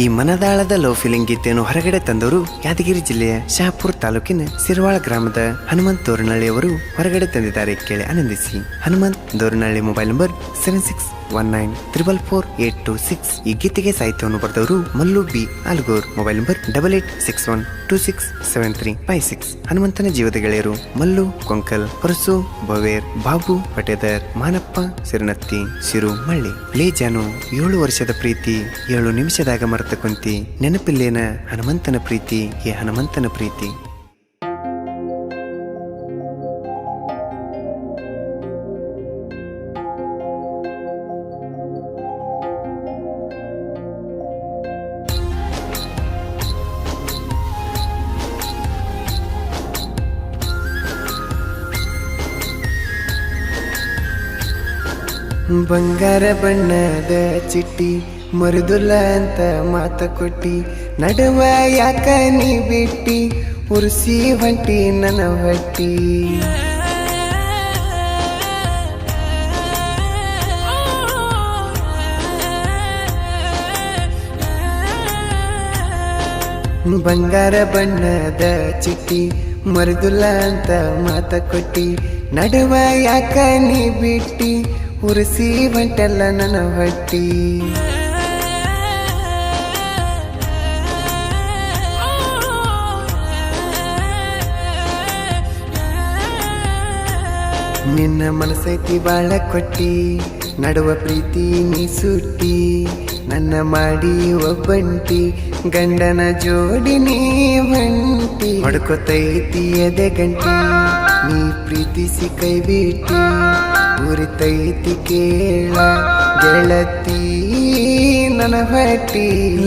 ಈ ಮನದಾಳದ love feeling ಗೀತೆಯನ್ನು ಹೊರಗಡೆ ತಂದವರು ಯಾದಗಿರಿ ಜಿಲ್ಲೆಯ ಶಹಾಪುರ್ ತಾಲೂಕಿನ ಸಿರ್ವಾಳ ಗ್ರಾಮದ ಹನುಮಂತ್ ತೋರನಳ್ಳಿ ಅವರು ಹೊರಗಡೆ ತಂದಿದ್ದಾರೆ ಕೇಳಿ ಆನಂದಿಸಿ. Hanumanth Doranahalli mobile number seven six one nine triple four eight two six ಈ ಗೀತೆಗೆ ಸಾಹಿತ್ಯವನ್ನು ಬರೆದವರು Mallu B Algor. Mobile number double eight six one two six seven three five six. ಹನುಮಂತನ ಜೀವದ ಗೆಳೆಯರು ಮಲ್ಲು, ಕೊಂಕಲ್, ಪರಸು, ಬವೇರ್, ಬಾಬು, ಪಟೇದರ್, ಮಾನಪ್ಪ, ಸಿರನತ್ತಿ, ಸಿರು, ಮಳ್ಳಿ. ಲೇ ಜಾನು, ಏಳು ವರ್ಷದ ಪ್ರೀತಿ, ಏಳು ನಿಮಿಷದಾಗ ಮರೆತ ಕುಂತಿ. ನೆನಪಿಲ್ಲೇನ ಹನುಮಂತನ ಪ್ರೀತಿ ಏ ಹನುಮಂತನ ಪ್ರೀತಿ. ಬಂಗಾರ ಬಣ್ಣದ ಚಿಟ್ಟಿ ಮರುದುಲ್ಲ ಅಂತ ಮಾತ ಕೊಟ್ಟಿ, ನಡುವ ಯಾಕ ನೀ ಬಿಟ್ಟಿ, ಉರ್ಸಿ ಹೊಂಟಿ ನನ್ನ ಹೊಟ್ಟಿ. ಬಂಗಾರ ಬಣ್ಣದ ಚಿಟ್ಟಿ ಮರುದುಲ್ಲ ಅಂತ ಮಾತ ಕೊಟ್ಟಿ, ನಡುವ ಯಾಕ ನೀ ಬಿಟ್ಟಿ ಉರ್ಸಿ ಬಂಟಲ್ಲ ನನ್ನ ಹೊಟ್ಟಿ. ನಿನ್ನ ಮನಸೈತಿ ಬಾಳ ಕೊಟ್ಟಿ, ನಡುವ ಪ್ರೀತಿ ನೀ ಸುಟ್ಟಿ, ನನ್ನ ಮಾಡಿ ಒಬ್ಬಂಟಿ, ಗಂಡನ ಜೋಡಿ ನೀ ಬಂಟಿ ಹೊಡ್ಕೊತೈತಿ ಎದೆ ಗಂಟಿ, ನೀ ಪ್ರೀತಿಸಿ ಕೈ ಬಿಟ್ಟಿ. ಉರಿತೈತಿ ಕೇಳ, ಗೆಳತಿ ನನ್ನ ಹೊಟ್ಟಿ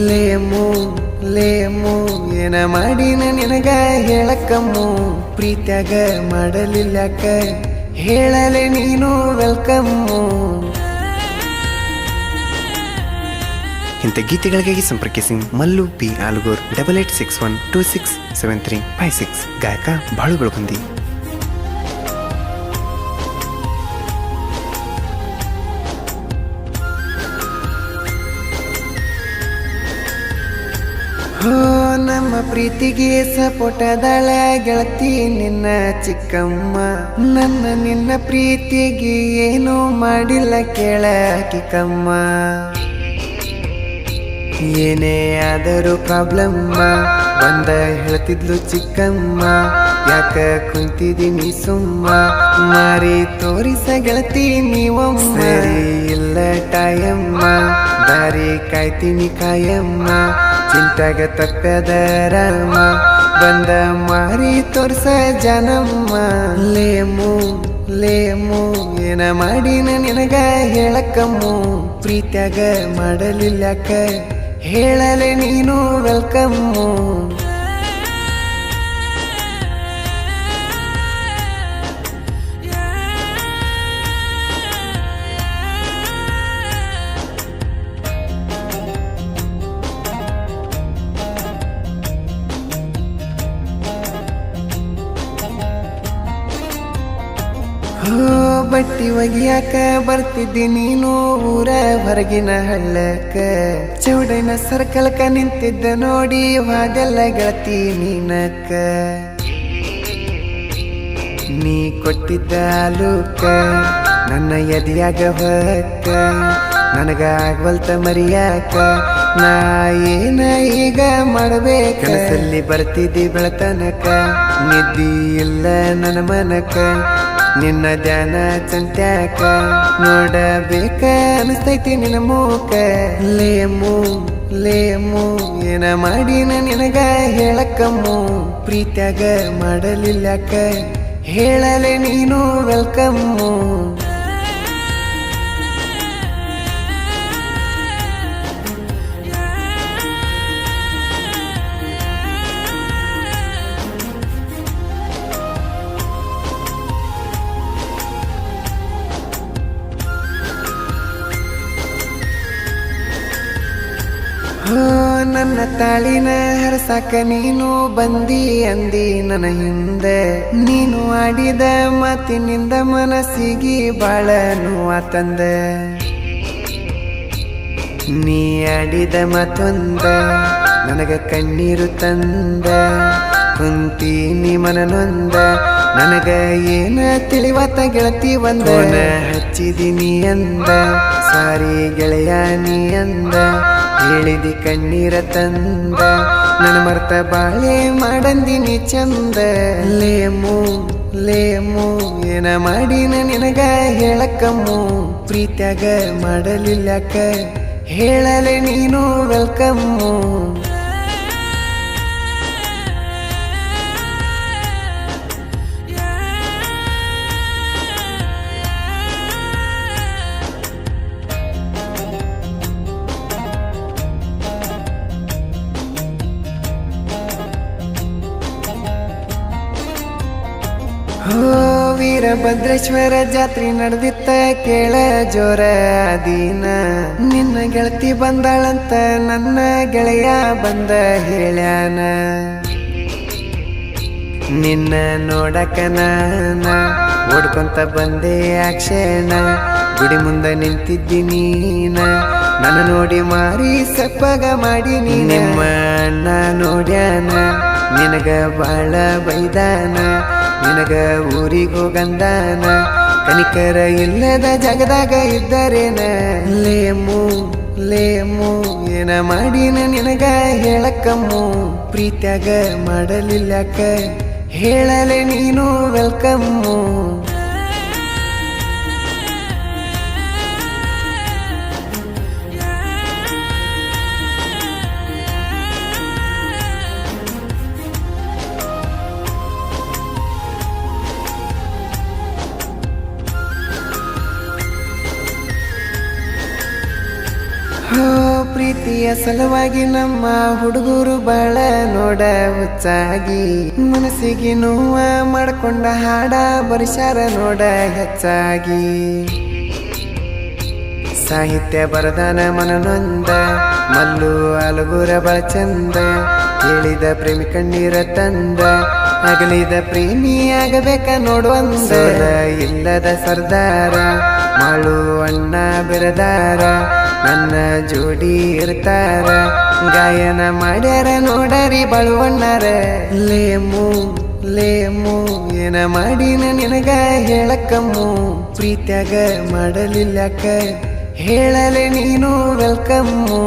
ಲೇಮು ಲೇಮು ಏನ ಮಾಡಿನ ನಿನಗ ಹೇಳಕಮ್ಮು ಪ್ರೀತ್ಯಾಗ ಮಾಡಲಿಲ್ಲಕ ಹೇಳಲೆ ನೀನು ವೆಲ್ಕಮ್ಮು ಇಂಥ ಗೀತೆಗಳಿಗಾಗಿ ಸಂಪರ್ಕಿಸಿ Mallu P Algor, double eight six one two six seven three five six. ಗಾಯಕ ಬಾಳುಗಳು ಬಂದಿ ನಮ್ಮ ಪ್ರೀತಿಗೆ ಸಪೋಟದಳ ಗೆಳತಿ ನಿನ್ನ ಚಿಕ್ಕಮ್ಮ. ನನ್ನ ನಿನ್ನ ಪ್ರೀತಿಗೆ ಏನು ಮಾಡಿಲ್ಲ ಕೇಳ ಕಿಕ್ಕಮ್ಮ ಏನೇ ಆದರೂ ಪ್ರಾಬ್ಲಮ್ಮ? ಬಂದ ಹೇಳ್ತಿದ್ಲು ಚಿಕ್ಕಮ್ಮ. ಯಾಕ ಕುಂತಿದ್ದೀನಿ ಸುಮ್ಮ? ಮಾರಿ ತೋರಿಸ ಗೆಳತಿ ನೀವು ಸರಿ ಇಲ್ಲ ಟಾಯಮ್ಮ ದಾರಿ ಕಾಯ್ತೀನಿ ಕಾಯಮ್ಮ. ಚಿಂತಾಗ ತಪ್ಪದ ರಾಮ ಬಂದ ಮಾರಿ ತೋರ್ಸ ಜನಮ್ಮ. ಲೇಮು ಲೇಮು ಏನ ಮಾಡಿನ ನಿನಗ ಹೇಳಕ್ಕಮ್ಮು. ಪ್ರೀತ್ಯಾಗ ಮಾಡಲಿಲ್ಲಕ ಹೇಳಲೆ ನೀನು ವೆಲ್ಕಮ್ಮು ಬಟ್ಟಿ ಒಗಿಯಾಕ ಬರ್ತಿದ್ದಿ ನೀನು ಊರ ಹೊರಗಿನ ಹಳ್ಳಕ್ಕ. ಚೌಡನ ಸರ್ಕಲ್ಕ ನಿಂತಿದ್ದ ನೋಡಿ ವಾದೆಲ್ಲ ಗಳತಿ ನೀನಕ್ಕ. ನೀ ಕೊಟ್ಟಿದ್ದ ಲೂಕ ನನ್ನ ಎದಿಯಾಗ ಹೊಕ್ಕ. ನನಗ ಮರಿಯಾಕ, ನಾ ಏನ ಈಗ ಮಾಡಬೇಕ? ಕನಸಲ್ಲಿ ಬರ್ತಿದ್ದಿ ಬೆಳತನಕ, ನಿದ್ದಿ ಇಲ್ಲ ನನ್ನ ಮನಕ. ನಿನ್ನ ಧ್ಯಾನ ಚಂತ್ಯಾಕ ನೋಡಬೇಕ ಅನಿಸ್ತೈತಿ ನಿನ್ನ ಮೂಕ. ಲೇಮು ಲೇಮು, ಏನ ಮಾಡಿನ ನಿನಗ ಹೇಳಕ್ಕಮ್ಮು ಪ್ರೀತ್ಯಾಗ ಮಾಡಲಿಲ್ಲಕ ಹೇಳಲೆ ನೀನು ವೆಲ್ಕಮ್ಮು. ಹೋ ನನ್ನ ತಾಳಿನ ಹರಸಾಕ ನೀನು ಬಂದಿ ಅಂದಿ ನನ್ನ ಹಿಂದೆ. ನೀನು ಆಡಿದ ಮಾತಿನಿಂದ ಮನಸ್ಸಿಗೆ ಬಾಳ ನೋವ ತಂದ. ನೀ ಆಡಿದ ಮಾತೊಂದ ನನಗ ಕಣ್ಣೀರು ತಂದ. ಕುಂತೀನಿ ಮನನೊಂದ ನನಗ ಏನ ತಿಳಿವತ್ತ ಗೆಳತಿ ಒಂದ. ಹಚ್ಚಿದಿನಿ ಅಂದ ಸಾರಿ ಗೆಳೆಯ ನೀ ಅಂದ. ಹೇಳಿದಿ ಕಣ್ಣೀರ ತಂದ. ನನ್ನ ಮರ್ತ ಬಾಳೆ ಮಾಡಂದಿನಿ ಚಂದ. ಲೇಮು ಲೇಮು ಏನ ಮಾಡಿನ ನಿನಗ ಹೇಳಕಮ್ಮು ಪ್ರೀತ್ಯಾಗ ಮಾಡಲಿಲ್ಲಕ ಹೇಳಲೆ ನೀನು ವೆಲ್ಕಮ್ಮು. ವೀರಭದ್ರೇಶ್ವರ ಜಾತ್ರೆ ನಡೆದಿತ್ತ ಕೇಳ ಜೋರ ದೀನ ನಿನ್ನ ಗೆಳತಿ ಬಂದಾಳಂತ ನನ್ನ ಗೆಳೆಯ ಬಂದ ಹೇಳ್ಯಾನ. ನಿನ್ನ ನೋಡಕ ನಾನ ಓಡ್ಕೊಂತ ಬಂದೆ ಅಕ್ಷಣ ಗುಡಿ ಮುಂದೆ ನಿಂತಿದ್ದಿ ನೀನ. ನನ್ನ ನೋಡಿ ಮಾರಿ ಸಪ್ಪಗ ಮಾಡಿ ನಿಮ್ಮ ಅಣ್ಣ ನೋಡ್ಯಾನ, ನಿನಗ ಬಾಳ ಬೈದಾನ. ನಿನಗ ಊರಿಗೂ ಹೋಗಂದಾನ ಕನಿಕರ ಇಲ್ಲದ ಜಗದಾಗ ಇದ್ದರೇನ? ಲೇಮು ಲೇಮು ಏನ ಮಾಡಿನ ನಿನಗ ಹೇಳಕ್ಕಮ್ಮು? ಪ್ರೀತ್ಯಾಗ ಮಾಡಲಿಲ್ಲಕ್ಕ, ಹೇಳಲೆ ನೀನು ವೆಲ್ಕಮ್ಮು? ಪ್ರೀತಿಯ ಸಲುವಾಗಿ ನಮ್ಮ ಹುಡುಗರು ಬಾಳ ನೋಡ ಹುಚ್ಚಾಗಿ. ಮನಸ್ಸಿಗೆ ನೋವ ಮಾಡ್ಕೊಂಡ ಹಾಡ ಬರಿಸಾರ ನೋಡ ಹೆಚ್ಚಾಗಿ. ಸಾಹಿತ್ಯ ಬರದಾನ ಮನನೊಂದ, ಮಲ್ಲು ಅಲಗುರ ಬಳ ಚಂದ. ಹೇಳಿದ ಪ್ರೇಮಿ ಕಣ್ಣೀರ ತಂದ, ಅಗಲಿದ ಪ್ರೇಮಿ ಆಗಬೇಕ ನೋಡುವಂದ ಇಲ್ಲದ ಸರ್ದಾರ, ಮಾಳು ಅಣ್ಣ ಬಿರದಾರ ಜೋಡಿ ಇರ್ತಾರ. ಗಾಯನ ಮಾಡ್ಯಾರ ನೋಡರಿ ಬಳುವಣ್ಣಾರ. ಲೇಮು ಲೇಮು ಏನ ಮಾಡಿನ ನಿನಗ ಹೇಳಕ್ಕಮ್ಮು ಪ್ರೀತ್ಯಾಗ ಮಾಡಲಿಲ್ಲಕ್ಕ ಹೇಳಲೆ ನೀನು ವೆಲ್ಕಮ್ಮು.